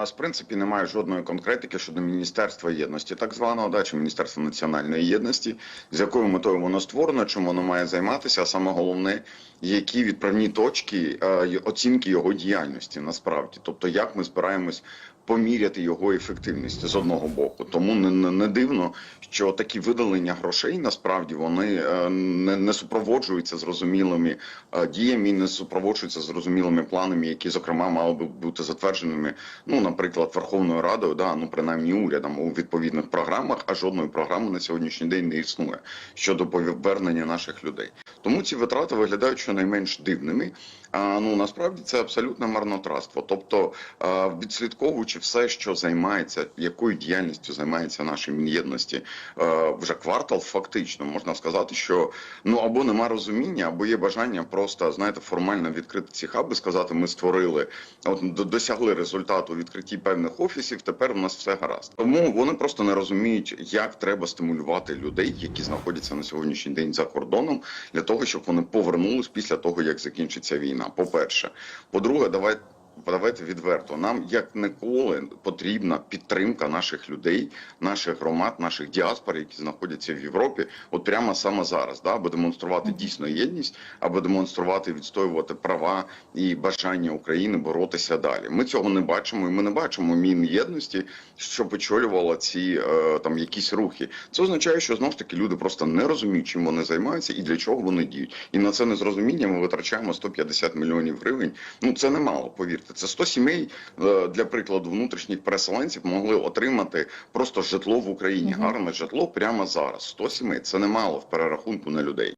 нас в принципі немає жодної конкретики щодо міністерства єдності, так званого да, чи міністерства національної єдності, з якою метою воно створено, чим воно має займатися. А саме головне, які відправні точки е, оцінки його діяльності насправді, тобто як ми збираємось поміряти його ефективність з одного боку. Тому не, не, дивно, що такі видалення грошей насправді вони е, не, не супроводжуються зрозумілими е, діями, не супроводжуються зрозумілими планами, які зокрема мали би бути затвердженими, ну наприклад, Верховною Радою, да ну принаймні урядом у відповідних програмах, а жодної програми на сьогоднішній день не існує щодо повернення наших людей. Тому ці витрати виглядають щонайменш дивними. А ну насправді це абсолютне марнотратство. Тобто, е, відслідковуючи все, що займається, якою діяльністю займається наша мін'єдності е, вже квартал, фактично можна сказати, що ну або нема розуміння, або є бажання просто знаєте формально відкрити ці хаби, сказати, ми створили, от досягли результату відкритті певних офісів. Тепер у нас все гаразд. Тому вони просто не розуміють, як треба стимулювати людей, які знаходяться на сьогоднішній день за кордоном, для того, щоб вони повернулись після того, як закінчиться війна. По перше, по-друге, давайте. Давайте відверто. Нам як ніколи потрібна підтримка наших людей, наших громад, наших діаспор, які знаходяться в Європі, от прямо саме зараз, да, аби демонструвати дійсно єдність, аби демонструвати, відстоювати права і бажання України боротися далі. Ми цього не бачимо, і ми не бачимо мін єдності, щоб очолювала ці е, там якісь рухи. Це означає, що знов ж таки люди просто не розуміють, чим вони займаються і для чого вони діють. І на це незрозуміння ми витрачаємо 150 мільйонів гривень. Ну це немало, повірте. Це 100 сімей е, для прикладу внутрішніх переселенців могли отримати просто житло в Україні. Гарне житло прямо зараз. 100 сімей це немало в перерахунку на людей.